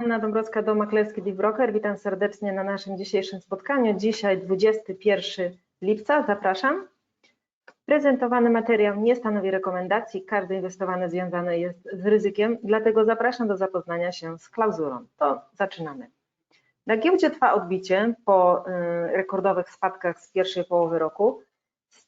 Anna Dąbrowska, Dom Maklerski Deep Broker. Witam serdecznie na naszym dzisiejszym spotkaniu. Dzisiaj 21 lipca, zapraszam. Prezentowany materiał nie stanowi rekomendacji, każde inwestowanie związane jest z ryzykiem, dlatego zapraszam do zapoznania się z klauzulą. To zaczynamy. Na giełdzie trwa odbicie po y, rekordowych spadkach z pierwszej połowy roku.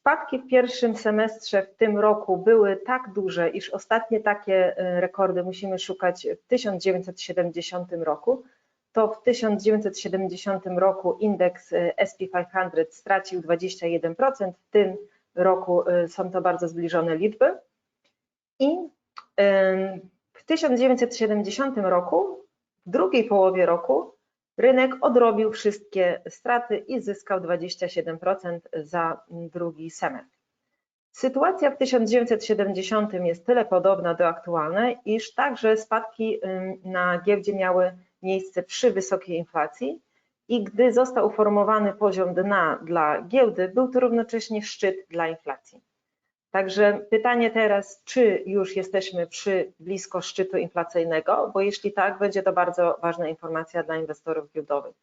Spadki w pierwszym semestrze w tym roku były tak duże, iż ostatnie takie y, rekordy musimy szukać w 1970 roku. To w 1970 roku indeks y, SP 500 stracił 21%, w tym roku są to bardzo zbliżone liczby. I w 1970 roku, w drugiej połowie roku, Rynek odrobił wszystkie straty i zyskał 27% za drugi semestr. Sytuacja w 1970 jest tyle podobna do aktualnej, iż także spadki na giełdzie miały miejsce przy wysokiej inflacji i gdy został uformowany poziom dna dla giełdy, był to równocześnie szczyt dla inflacji. Także pytanie teraz, czy już jesteśmy przy blisko szczytu inflacyjnego, bo jeśli tak, będzie to bardzo ważna informacja dla inwestorów giełdowych.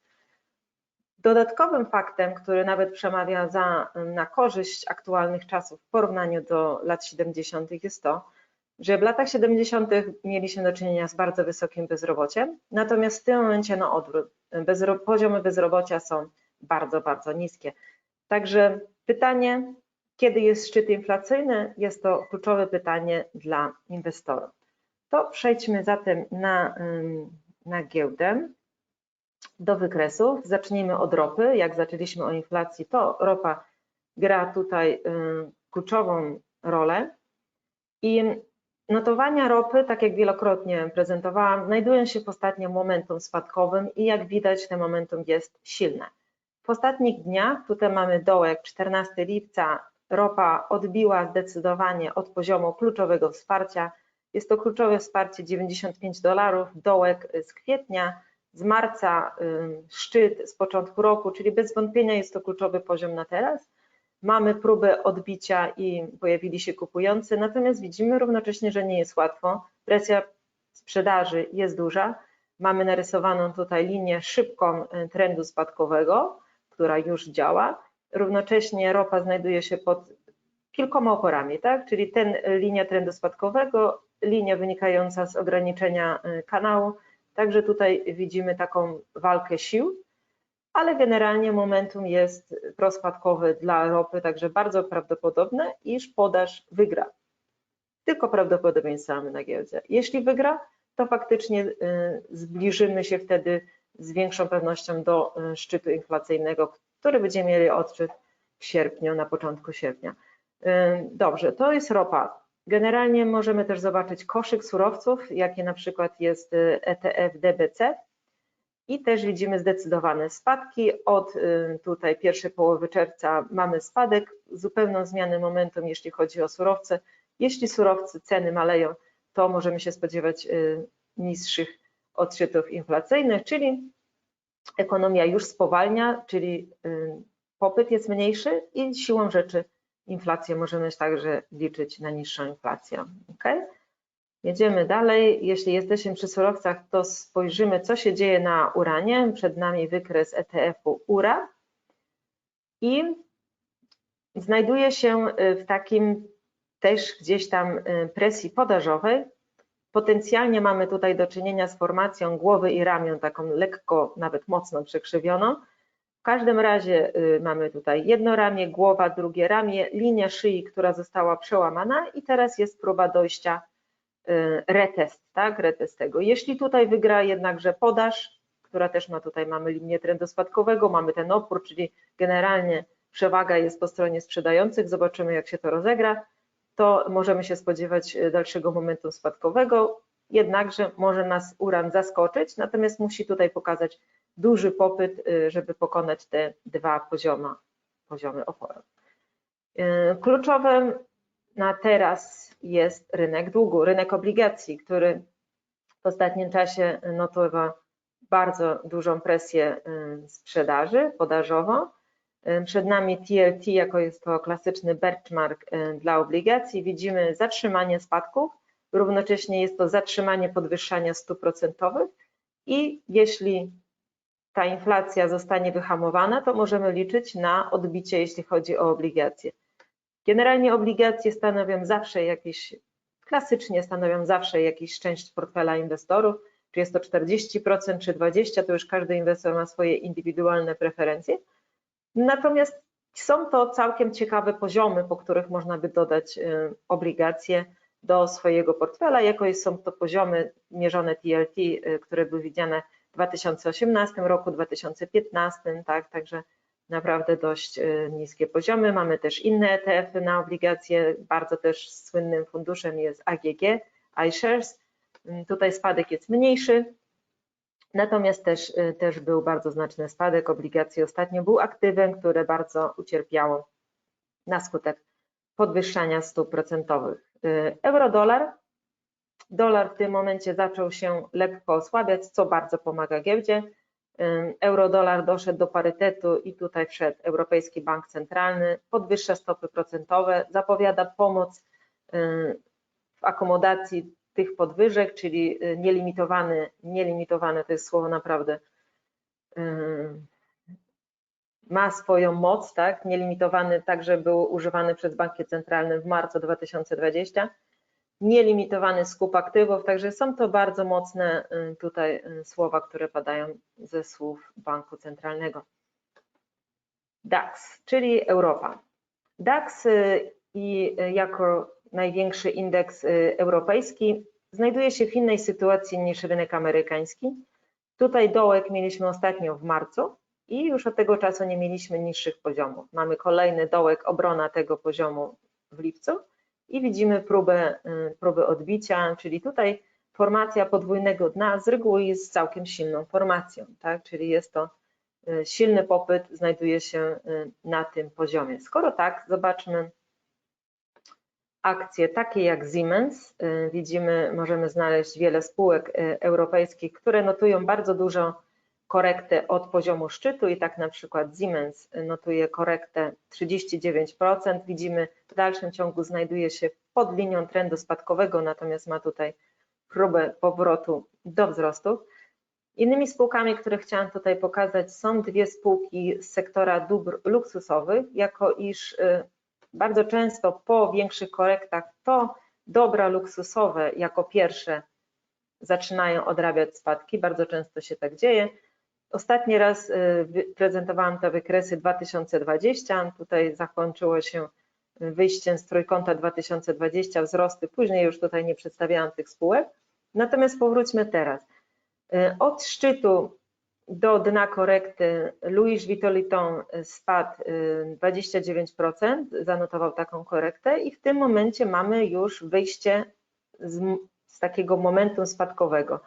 Dodatkowym faktem, który nawet przemawia za, na korzyść aktualnych czasów w porównaniu do lat 70. jest to, że w latach 70. mieliśmy do czynienia z bardzo wysokim bezrobociem, natomiast w tym momencie na odwrót. Bezro, poziomy bezrobocia są bardzo, bardzo niskie. Także pytanie, kiedy jest szczyt inflacyjny? Jest to kluczowe pytanie dla inwestorów. To przejdźmy zatem na, na giełdę do wykresów. Zacznijmy od ropy. Jak zaczęliśmy o inflacji, to ropa gra tutaj kluczową rolę. I notowania ropy, tak jak wielokrotnie prezentowałam, znajdują się w ostatnim momentum spadkowym i jak widać, ten momentum jest silne. W ostatnich dniach, tutaj mamy dołek 14 lipca, ropa odbiła zdecydowanie od poziomu kluczowego wsparcia. Jest to kluczowe wsparcie 95 dolarów, dołek z kwietnia, z marca szczyt z początku roku, czyli bez wątpienia jest to kluczowy poziom na teraz. Mamy próbę odbicia i pojawili się kupujący, natomiast widzimy równocześnie, że nie jest łatwo. Presja sprzedaży jest duża. Mamy narysowaną tutaj linię szybką trendu spadkowego, która już działa równocześnie ropa znajduje się pod kilkoma oporami, tak? czyli ten linia trendu spadkowego, linia wynikająca z ograniczenia y, kanału, także tutaj widzimy taką walkę sił, ale generalnie momentum jest prospadkowy dla ropy, także bardzo prawdopodobne, iż podaż wygra. Tylko prawdopodobieństwo mamy na giełdzie. Jeśli wygra, to faktycznie y, zbliżymy się wtedy z większą pewnością do y, szczytu inflacyjnego, który będziemy mieli odczyt w sierpniu, na początku sierpnia. Dobrze, to jest ropa. Generalnie możemy też zobaczyć koszyk surowców, jakie na przykład jest ETF DBC i też widzimy zdecydowane spadki. Od tutaj pierwszej połowy czerwca mamy spadek, zupełną zmianę momentum, jeśli chodzi o surowce. Jeśli surowce ceny maleją, to możemy się spodziewać niższych odczytów inflacyjnych, czyli ekonomia już spowalnia, czyli y, popyt jest mniejszy i siłą rzeczy inflację możemy także liczyć na niższą inflację. Okay? Jedziemy dalej. Jeśli jesteśmy przy surowcach, to spojrzymy, co się dzieje na uranie. Przed nami wykres ETF-u URA i znajduje się y, w takim też gdzieś tam y, presji podażowej, Potencjalnie mamy tutaj do czynienia z formacją głowy i ramion, taką lekko, nawet mocno przekrzywioną. W każdym razie y, mamy tutaj jedno ramię, głowa, drugie ramię, linia szyi, która została przełamana i teraz jest próba dojścia y, retest, tak, retest tego. Jeśli tutaj wygra jednakże podaż, która też ma tutaj, mamy linię trendu spadkowego, mamy ten opór, czyli generalnie przewaga jest po stronie sprzedających, zobaczymy jak się to rozegra to możemy się spodziewać e, dalszego momentu spadkowego, jednakże może nas uran zaskoczyć, natomiast musi tutaj pokazać duży popyt, e, żeby pokonać te dwa poziomy, oporu. E, kluczowym na teraz jest rynek długu, rynek obligacji, który w ostatnim czasie notował bardzo dużą presję sprzedaży podażową. Przed nami TLT jako jest to klasyczny benchmark dla obligacji. Widzimy zatrzymanie spadków, równocześnie jest to zatrzymanie podwyższania stóp procentowych i jeśli ta inflacja zostanie wyhamowana, to możemy liczyć na odbicie, jeśli chodzi o obligacje. Generalnie obligacje stanowią zawsze jakieś, klasycznie stanowią zawsze jakąś część portfela inwestorów, czy jest to 40% czy 20%, to już każdy inwestor ma swoje indywidualne preferencje. Natomiast są to całkiem ciekawe poziomy, po których można by dodać y, obligacje do swojego portfela. Jakoś są to poziomy mierzone TLT, y, które były widziane w 2018 roku, 2015, tak, także naprawdę dość y, niskie poziomy. Mamy też inne ETF-y na obligacje, bardzo też słynnym funduszem jest AGG, iShares. Tutaj spadek jest mniejszy, Natomiast też, y, też był bardzo znaczny spadek obligacji. Ostatnio był aktywem, które bardzo ucierpiało na skutek podwyższania stóp procentowych. Y, euro-dolar. Dolar w tym momencie zaczął się lekko osłabiać, co bardzo pomaga giełdzie. Y, euro-dolar doszedł do parytetu i tutaj wszedł Europejski Bank Centralny, podwyższa stopy procentowe, zapowiada pomoc w akomodacji tych podwyżek, czyli y, nielimitowany, nielimitowany to jest słowo naprawdę y, ma swoją moc, tak? Nielimitowany także był używany przez banki centralne w marcu 2020. Nielimitowany skup aktywów, także są to bardzo mocne y, tutaj słowa, które padają ze słów banku centralnego. DAX, czyli Europa. DAX i jako największy indeks y, europejski, znajduje się w innej sytuacji niż rynek amerykański. Tutaj dołek mieliśmy ostatnio w marcu i już od tego czasu nie mieliśmy niższych poziomów. Mamy kolejny dołek, obrona tego poziomu w lipcu i widzimy próbę, y, próbę odbicia, czyli tutaj formacja podwójnego dna z reguły jest całkiem silną formacją, tak? czyli jest to y, silny popyt, znajduje się na tym poziomie. Skoro tak, zobaczmy akcje takie jak Siemens. Y, widzimy, możemy znaleźć wiele spółek y, europejskich, które notują bardzo dużo korektę od poziomu szczytu i tak na przykład Siemens notuje korektę 39%. Widzimy w dalszym ciągu znajduje się pod linią trendu spadkowego, natomiast ma tutaj próbę powrotu do wzrostów. Innymi spółkami, które chciałam tutaj pokazać są dwie spółki z sektora dóbr luksusowych, jako iż y, bardzo często po większych korektach to dobra luksusowe jako pierwsze zaczynają odrabiać spadki, bardzo często się tak dzieje. Ostatni raz y, prezentowałam te wykresy 2020, tutaj zakończyło się wyjściem z trójkąta 2020, wzrosty, później już tutaj nie przedstawiałam tych spółek. Natomiast powróćmy teraz. Y, od szczytu do dna korekty Louis Vuitton spadł 29%, y, zanotował taką korektę i w tym momencie mamy już wyjście z, z takiego momentum spadkowego.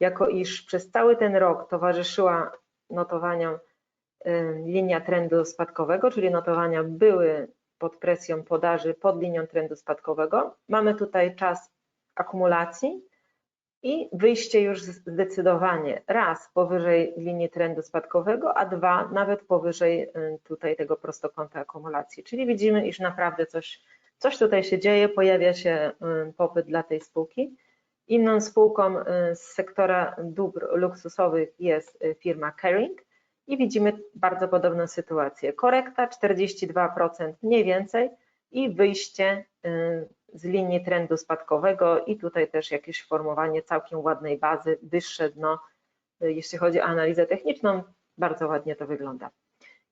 Jako iż przez cały ten rok towarzyszyła notowaniom y, linia trendu spadkowego, czyli notowania były pod presją podaży pod linią trendu spadkowego. Mamy tutaj czas akumulacji, i wyjście już zdecydowanie raz powyżej linii trendu spadkowego, a dwa nawet powyżej y, tutaj tego prostokąta akumulacji. Czyli widzimy, iż naprawdę coś, coś tutaj się dzieje, pojawia się y, popyt dla tej spółki. Inną spółką y, z sektora dóbr luksusowych jest firma Kering i widzimy bardzo podobną sytuację. Korekta 42% mniej więcej i wyjście z linii trendu spadkowego i tutaj też jakieś formowanie całkiem ładnej bazy, wyższe dno, jeśli chodzi o analizę techniczną, bardzo ładnie to wygląda.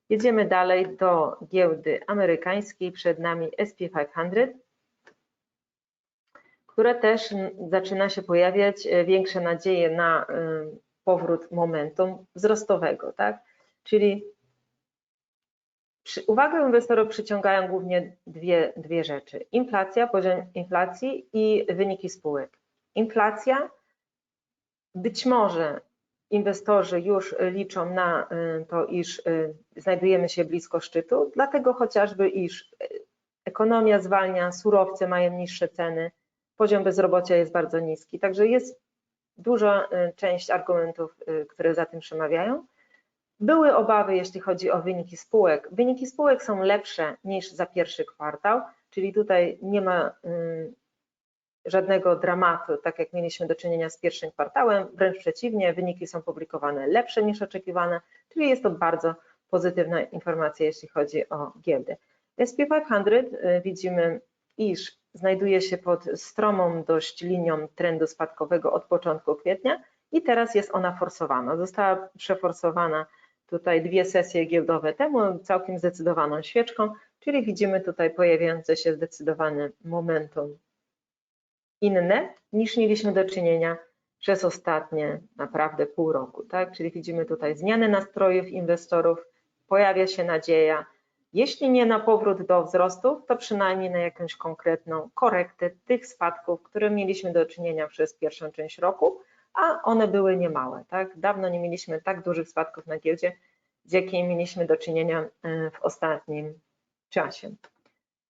Jedziemy dalej do giełdy amerykańskiej, przed nami SP500, które też zaczyna się pojawiać e, większe nadzieje na e, powrót momentum wzrostowego, tak? Czyli Uwagę inwestorów przyciągają głównie dwie, dwie rzeczy. Inflacja, poziom inflacji i wyniki spółek. Inflacja, być może inwestorzy już liczą na y, to, iż y, znajdujemy się blisko szczytu, dlatego chociażby, iż ekonomia zwalnia, surowce mają niższe ceny, poziom bezrobocia jest bardzo niski. Także jest duża y, część argumentów, które za tym przemawiają. Były obawy, jeśli chodzi o wyniki spółek. Wyniki spółek są lepsze niż za pierwszy kwartał, czyli tutaj nie ma żadnego dramatu, tak jak mieliśmy do czynienia z pierwszym kwartałem, wręcz przeciwnie, wyniki są publikowane lepsze niż oczekiwane, czyli jest to bardzo pozytywna informacja, jeśli chodzi o giełdę. SP500 y, widzimy, iż znajduje się pod stromą dość linią trendu spadkowego od początku kwietnia i teraz jest ona forsowana. Została przeforsowana tutaj dwie sesje giełdowe temu, całkiem zdecydowaną świeczką, czyli widzimy tutaj pojawiające się zdecydowane momentum inne niż mieliśmy do czynienia przez ostatnie naprawdę pół roku, tak? Czyli widzimy tutaj zmianę nastrojów inwestorów, pojawia się nadzieja, jeśli nie na powrót do wzrostów, to przynajmniej na jakąś konkretną korektę tych spadków, które mieliśmy do czynienia przez pierwszą część roku, a one były niemałe. Tak? Dawno nie mieliśmy tak dużych spadków na giełdzie, z jakimi mieliśmy do czynienia e, w ostatnim czasie.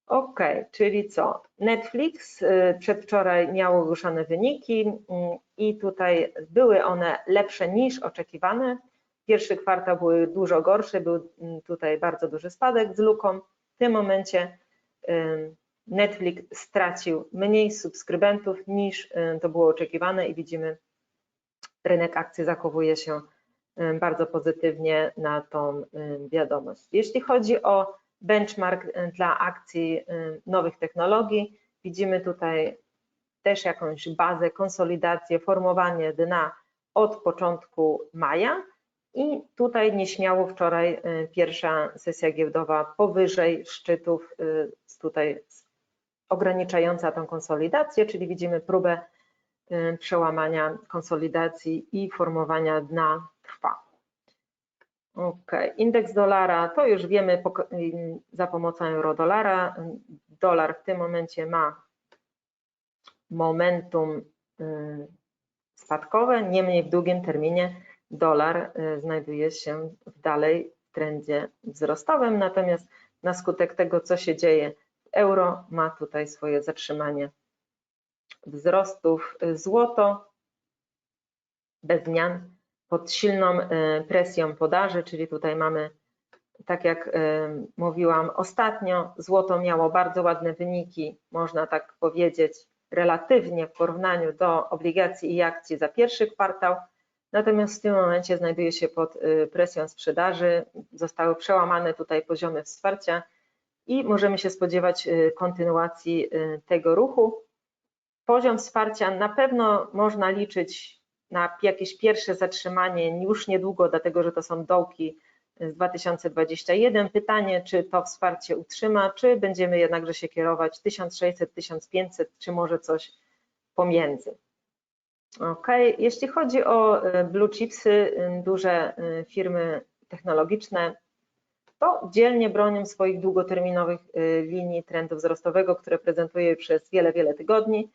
Ok, czyli co? Netflix e, przedwczoraj miał ogłoszone wyniki i tutaj były one lepsze niż oczekiwane. Pierwszy kwartał był dużo gorszy, był tutaj bardzo duży spadek z luką. W tym momencie Netflix stracił mniej subskrybentów niż to było oczekiwane i widzimy, rynek akcji zachowuje się bardzo pozytywnie na tą wiadomość. Jeśli chodzi o benchmark dla akcji nowych technologii, widzimy tutaj też jakąś bazę, konsolidację, formowanie dna od początku maja i tutaj nieśmiało wczoraj pierwsza sesja giełdowa powyżej szczytów, y, tutaj ograniczająca tą konsolidację, czyli widzimy próbę przełamania konsolidacji i formowania dna trwa. Ok, indeks dolara to już wiemy za pomocą euro-dolara. Dolar w tym momencie ma momentum spadkowe, niemniej w długim terminie dolar y, znajduje się w dalej trendzie wzrostowym, natomiast na skutek tego, co się dzieje euro, ma tutaj swoje zatrzymanie wzrostów. Złoto bez zmian pod silną y, presją podaży, czyli tutaj mamy, tak jak y, mówiłam ostatnio, złoto miało bardzo ładne wyniki, można tak powiedzieć, relatywnie w porównaniu do obligacji i akcji za pierwszy kwartał, Natomiast w tym momencie znajduje się pod y, presją sprzedaży, zostały przełamane tutaj poziomy wsparcia i możemy się spodziewać y, kontynuacji y, tego ruchu. Poziom wsparcia na pewno można liczyć na jakieś pierwsze zatrzymanie już niedługo, dlatego że to są dołki z 2021. Pytanie, czy to wsparcie utrzyma, czy będziemy jednakże się kierować 1600, 1500, czy może coś pomiędzy. Ok, jeśli chodzi o e, blue chipsy, e, duże e, firmy technologiczne, to dzielnie bronią swoich długoterminowych linii trendu wzrostowego, które prezentuje przez wiele, wiele tygodni,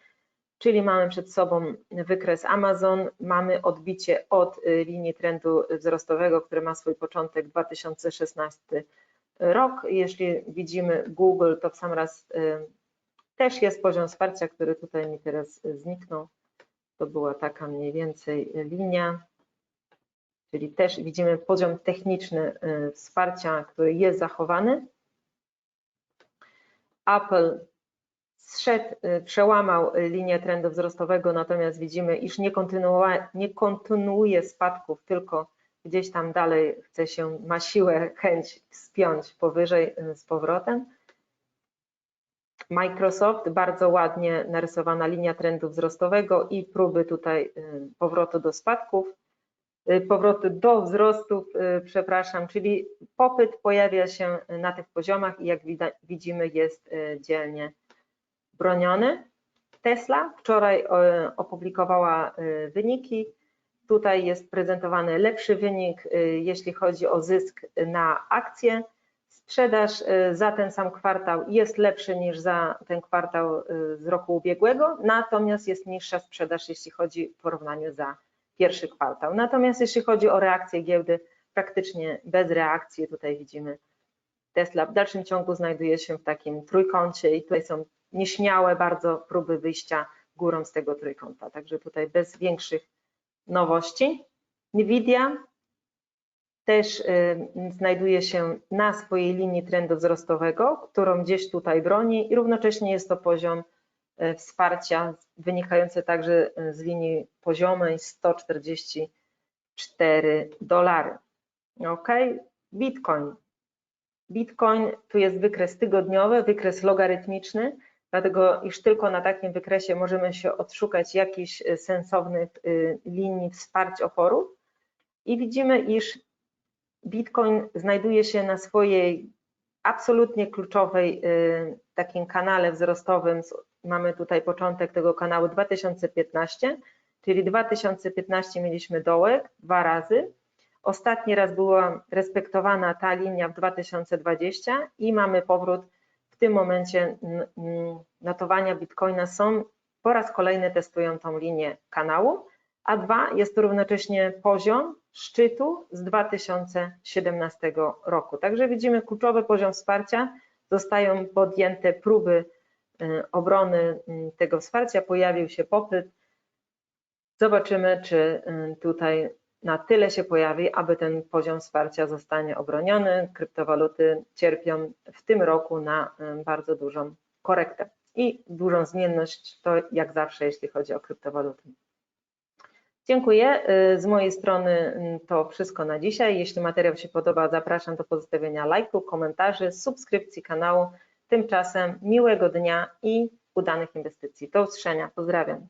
czyli mamy przed sobą wykres Amazon, mamy odbicie od linii trendu wzrostowego, który ma swój początek 2016 rok. Jeśli widzimy Google, to w sam raz też jest poziom wsparcia, który tutaj mi teraz zniknął. To była taka mniej więcej linia, czyli też widzimy poziom techniczny y, wsparcia, który jest zachowany. Apple zszedł, y, przełamał linię trendu wzrostowego, natomiast widzimy, iż nie, nie kontynuuje spadków, tylko gdzieś tam dalej chce się, ma siłę, chęć spiąć powyżej y, z powrotem. Microsoft, bardzo ładnie narysowana linia trendu wzrostowego i próby tutaj y, powrotu do spadków, y, powrotu do wzrostów, y, przepraszam, czyli popyt pojawia się na tych poziomach i jak widzimy jest dzielnie broniony. Tesla wczoraj opublikowała wyniki. Tutaj jest prezentowany lepszy wynik, jeśli chodzi o zysk na akcje. Sprzedaż za ten sam kwartał jest lepszy niż za ten kwartał z roku ubiegłego, natomiast jest niższa sprzedaż, jeśli chodzi w porównaniu za pierwszy kwartał. Natomiast jeśli chodzi o reakcję giełdy, praktycznie bez reakcji, tutaj widzimy Tesla w dalszym ciągu znajduje się w takim trójkącie i tutaj są nieśmiałe bardzo próby wyjścia górą z tego trójkąta, także tutaj bez większych nowości. Nvidia też y, znajduje się na swojej linii trendu wzrostowego, którą gdzieś tutaj broni i równocześnie jest to poziom e, wsparcia wynikające także e, z linii poziomej 144 dolary. Ok, Bitcoin. Bitcoin tu jest wykres tygodniowy, wykres logarytmiczny, dlatego iż tylko na takim wykresie możemy się odszukać jakichś e, sensownych y, linii wsparć oporów i widzimy, iż Bitcoin znajduje się na swojej absolutnie kluczowej y, takim kanale wzrostowym. Mamy tutaj początek tego kanału 2015, czyli 2015 mieliśmy dołek dwa razy. Ostatni raz była respektowana ta linia w 2020 i mamy powrót w tym momencie notowania Bitcoina są po raz kolejny testują tą linię kanału, a dwa jest to równocześnie poziom szczytu z 2017 roku. Także widzimy kluczowy poziom wsparcia, zostają podjęte próby y, obrony y, tego wsparcia, pojawił się popyt. Zobaczymy, czy y, tutaj na tyle się pojawi, aby ten poziom wsparcia zostanie obroniony. Kryptowaluty cierpią w tym roku na bardzo dużą korektę i dużą zmienność, to jak zawsze, jeśli chodzi o kryptowaluty. Dziękuję. Y, Z mojej strony to wszystko na dzisiaj. Jeśli materiał się podoba, zapraszam do pozostawienia lajku, komentarzy, subskrypcji kanału. Tymczasem miłego dnia i udanych inwestycji. Do usłyszenia. Pozdrawiam.